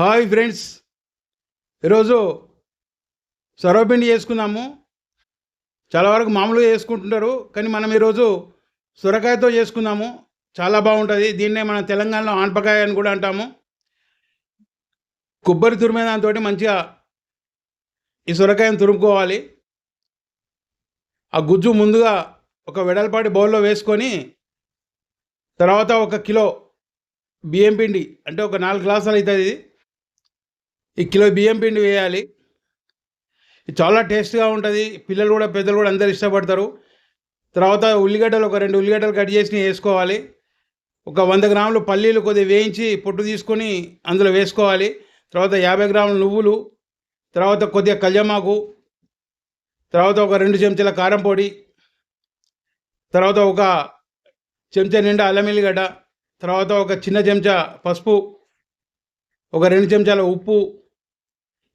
Hi friends. ఈరోజు సొరవపిండి చేసుకున్నాము చాలా వరకు మామూలుగా చేసుకుంటుంటారు కానీ మనం ఈరోజు సొరకాయతో చేసుకుందాము. చాలా బాగుంటుంది. దీన్నే మనం తెలంగాణలో ఆనపకాయ అని కూడా అంటాము. కొబ్బరి తురిమే దాంతో మంచిగా ఈ సొరకాయను తురుముకోవాలి. ఆ గుజ్జు ముందుగా ఒక వెడల్పాటి బౌల్లో వేసుకొని తర్వాత ఒక కిలో బియ్యం పిండి అంటే ఒక నాలుగు గ్లాసులు అవుతుంది ఇది. ఈ కిలో బియ్యం పిండి వేయాలి. ఇది చాలా టేస్ట్గా ఉంటుంది. పిల్లలు కూడా పెద్దలు కూడా అందరు ఇష్టపడతారు. తర్వాత ఉల్లిగడ్డలు ఒక రెండు ఉల్లిగడ్డలు కట్ చేసి వేసుకోవాలి. ఒక వంద గ్రాములు పల్లీలు కొద్దిగా వేయించి పొట్టు తీసుకొని అందులో వేసుకోవాలి. తర్వాత యాభై గ్రాములు నువ్వులు తర్వాత కొద్దిగా కళ్యమాకు తర్వాత ఒక రెండు చెంచాల కారం పొడి తర్వాత ఒక చెంచా నిండా అల్లం ఎల్లిగడ్డ తర్వాత ఒక చిన్న చెంచా పసుపు ఒక రెండు చెంచాల ఉప్పు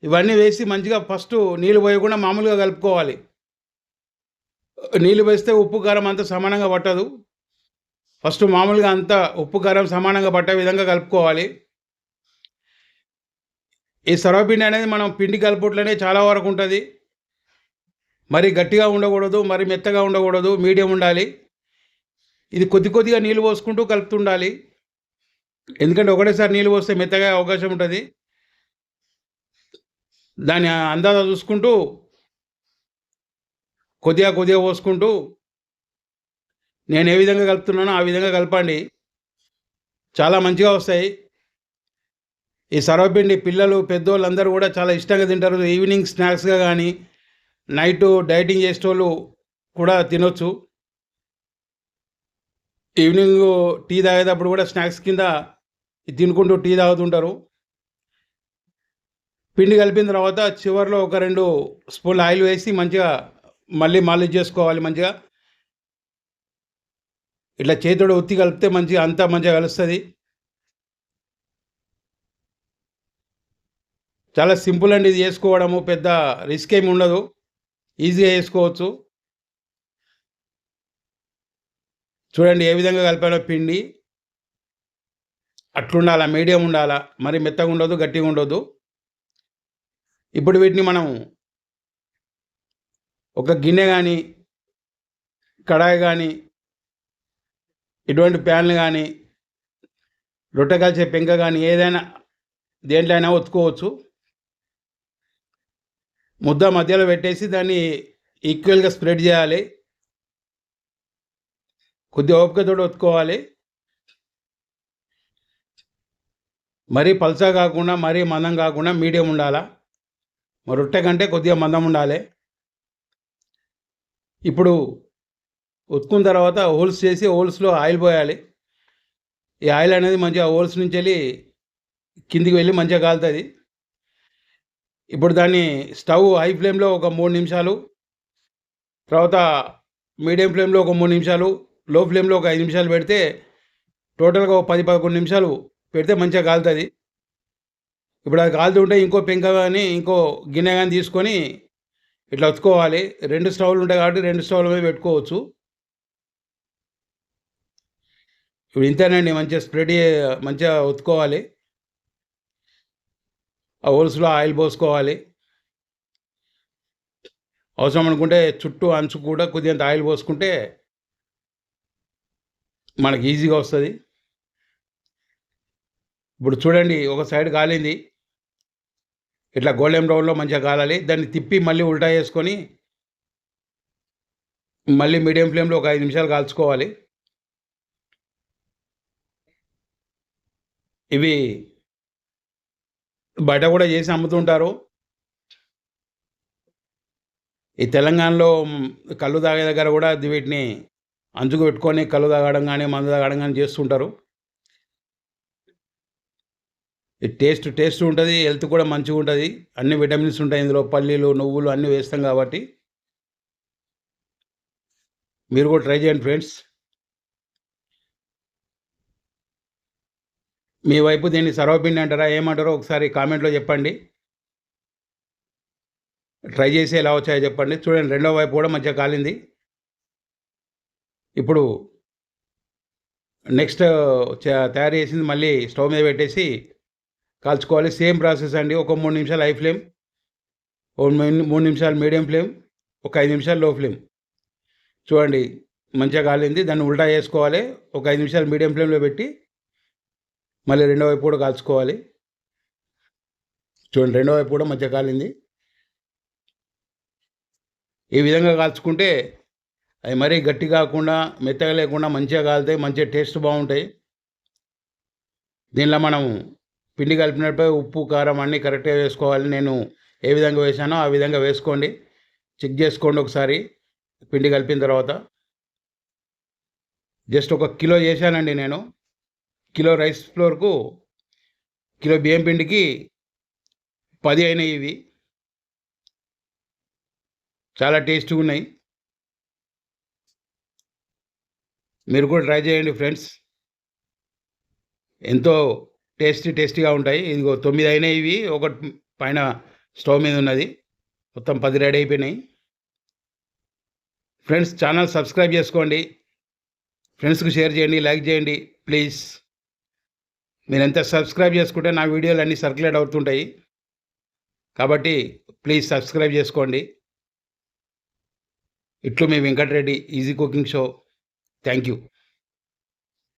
ఇవన్నీ వేసి మంచిగా ఫస్ట్ నీళ్ళు పోయకుండా మామూలుగా కలుపుకోవాలి. నీళ్ళు వేస్తే ఉప్పు కారం అంతా సమానంగా పట్టదు. ఫస్ట్ మామూలుగా అంతా ఉప్పు కారం సమానంగా పట్టే విధంగా కలుపుకోవాలి. ఈ సర్వపిండి అనేది మనం పిండి కలుపుట్లనే చాలా వరకు ఉంటుంది. మరి గట్టిగా ఉండకూడదు మరి మెత్తగా ఉండకూడదు మీడియం ఉండాలి. ఇది కొద్ది కొద్దిగా నీళ్ళు పోసుకుంటూ కలుపుతుండాలి. ఎందుకంటే ఒకటేసారి నీళ్ళు పోస్తే మెత్తగా అవకాశం ఉంటుంది. దాని అందాజ చూసుకుంటూ కొద్దిగా కొద్దిగా పోసుకుంటూ నేను ఏ విధంగా కలుపుతున్నానో ఆ విధంగా కలపండి. చాలా మంచిగా వస్తాయి. ఈ సర్వపిండి పిల్లలు పెద్దోళ్ళు అందరూ కూడా చాలా ఇష్టంగా తింటారు. ఈవినింగ్ స్నాక్స్గా కానీ నైట్ డైటింగ్ చేసేటోళ్ళు కూడా తినొచ్చు. ఈవినింగ్ టీ తాగేటప్పుడు కూడా స్నాక్స్ కింద తినుకుంటూ టీ తాగుతుంటారు. పిండి కలిపిన తర్వాత చివరిలో ఒక రెండు స్పూన్లు ఆయిల్ వేసి మంచిగా మళ్ళీ మాలిష్ చేసుకోవాలి మంచిగా. ఇట్లా చేతితో ఉత్తి కలిపితే మంచిగా అంతా మంచిగా కలుస్తుంది. చాలా సింపుల్ అండి ఇది చేసుకోవడము పెద్ద రిస్క్ ఏమి ఉండదు. ఈజీగా చేసుకోవచ్చు. చూడండి ఏ విధంగా కలిపానో పిండి. అట్లుండాలా మీడియం ఉండాలా మరి మెత్తగా ఉండదు గట్టిగా ఉండదు ఇప్పుడు వీటిని మనం ఒక గిన్నె కానీ కడాయి కానీ ఇటువంటి ప్యాన్లు కానీ రొట్టె కాల్చే పెంక కానీ ఏదైనా దేంట్లో అయినా ఒత్తుకోవచ్చు. ముద్ద మధ్యలో పెట్టేసి దాన్ని ఈక్వల్గా స్ప్రెడ్ చేయాలి. కొద్దిగా ఓపికతో ఒత్తుకోవాలి. మరీ పల్చా కాకుండా మరీ మందం కాకుండా మీడియం ఉండాలా? రొట్టె కంటే కొద్దిగా మందం ఉండాలి. ఇప్పుడు ఉతుకున్న తర్వాత హోల్స్ చేసి హోల్స్లో ఆయిల్ పోయాలి. ఈ ఆయిల్ అనేది మంచిగా హోల్స్ నుంచి వెళ్ళి కిందికి వెళ్ళి మంచిగా కాలుతుంది. ఇప్పుడు దాన్ని స్టవ్ హై ఫ్లేమ్లో ఒక మూడు నిమిషాలు తర్వాత మీడియం ఫ్లేమ్లో ఒక మూడు నిమిషాలు లో ఫ్లేమ్లో ఒక ఐదు నిమిషాలు పెడితే టోటల్గా ఒక పది పదకొండు నిమిషాలు పెడితే మంచిగా కాలుతుంది. ఇప్పుడు అది కాలుతుంటే ఇంకో పెంక కానీ ఇంకో గిన్నె కానీ తీసుకొని ఇట్లా ఒత్తుకోవాలి రెండు స్టవ్లు ఉంటాయి కాబట్టి రెండు స్టవ్ల మీద పెట్టుకోవచ్చు. ఇప్పుడు ఇంతేనండి మంచిగా స్ప్రెడ్ మంచిగా ఒత్తుకోవాలి ఆ హోల్స్లో ఆయిల్ పోసుకోవాలి. అవసరం అనుకుంటే చుట్టూ అంచు కూడా కొద్దిగా ఆయిల్ పోసుకుంటే మనకి ఈజీగా వస్తుంది. ఇప్పుడు చూడండి ఒక సైడ్ కాలింది ఇట్లా గోల్డెన్ బ్రౌన్లో మంచిగా కాలాలి దాన్ని తిప్పి మళ్ళీ ఉల్టా చేసుకొని మళ్ళీ మీడియం ఫ్లేమ్లో ఒక ఐదు నిమిషాలు కాల్చుకోవాలి. ఇవి బయట కూడా చేసి అమ్ముతుంటారు. ఈ తెలంగాణలో కళ్ళు తాగే దగ్గర కూడా వీటిని అంచుకు పెట్టుకొని కళ్ళు తాగడం కానీ మందు తాగడం కానీ చేస్తుంటారు. టేస్ట్ టేస్ట్ ఉంటుంది హెల్త్ కూడా మంచిగా ఉంటుంది. అన్ని విటమిన్స్ ఉంటాయి ఇందులో పల్లీలు నువ్వులు అన్నీ వేస్తాం కాబట్టి. మీరు కూడా ట్రై చేయండి ఫ్రెండ్స్. మీ వైపు దీన్ని సర్వపిండి అంటారా ఏమంటారో ఒకసారి కామెంట్లో చెప్పండి. ట్రై చేసి ఎలా వచ్చాయో చెప్పండి. చూడండి రెండో వైపు కూడా మంచిగా కాలింది. ఇప్పుడు నెక్స్ట్ తయారు చేసింది మళ్ళీ స్టవ్ మీద పెట్టేసి కాల్చుకోవాలి. సేమ్ ప్రాసెస్ అండి. ఒక మూడు నిమిషాలు హై ఫ్లేమ్ మూడు నిమిషాలు మీడియం ఫ్లేమ్ ఒక ఐదు నిమిషాలు లో ఫ్లేమ్. చూడండి మంచిగా కాలింది. దాన్ని ఉల్టా చేసుకోవాలి. ఒక ఐదు నిమిషాలు మీడియం ఫ్లేమ్లో పెట్టి మళ్ళీ రెండో వైపు కూడా కాల్చుకోవాలి. చూడండి రెండో వైపు కూడా మంచిగా కాలింది. ఈ విధంగా కాల్చుకుంటే అవి మరీ గట్టి కాకుండా మెత్తగా లేకుండా మంచిగా కాలుతాయి. మంచిగా టేస్ట్ బాగుంటాయి. దీనిలో మనం పిండి కలిపినప్పుడు ఉప్పు కారం అన్నీ కరెక్ట్గా వేసుకోవాలి. నేను ఏ విధంగా వేసానో ఆ విధంగా వేసుకోండి. చెక్ చేసుకోండి ఒకసారి పిండి కలిపిన తర్వాత. జస్ట్ ఒక కిలో చేశానండి నేను. కిలో రైస్ ఫ్లోర్కు కిలో బియ్యం పిండికి పది అయినాయి ఇవి. చాలా టేస్ట్గా ఉన్నాయి. మీరు కూడా ట్రై చేయండి ఫ్రెండ్స్. ఎంతో టేస్టీ టేస్టీగా ఉంటాయి. ఇదిగో తొమ్మిది అయినాయి ఇవి. ఒకటి పైన స్టవ్ మీద ఉన్నది. మొత్తం పది రెడీ అయిపోయినాయి. ఫ్రెండ్స్ ఛానల్ సబ్స్క్రైబ్ చేసుకోండి. ఫ్రెండ్స్కి షేర్ చేయండి లైక్ చేయండి ప్లీజ్. మీరు ఎంత సబ్స్క్రైబ్ చేసుకుంటే నా వీడియోలు అన్నీ సర్క్యులేట్ అవుతుంటాయి. కాబట్టి ప్లీజ్ సబ్స్క్రైబ్ చేసుకోండి. ఇట్లు మీ Venkatareddy easy cooking show. Thank you.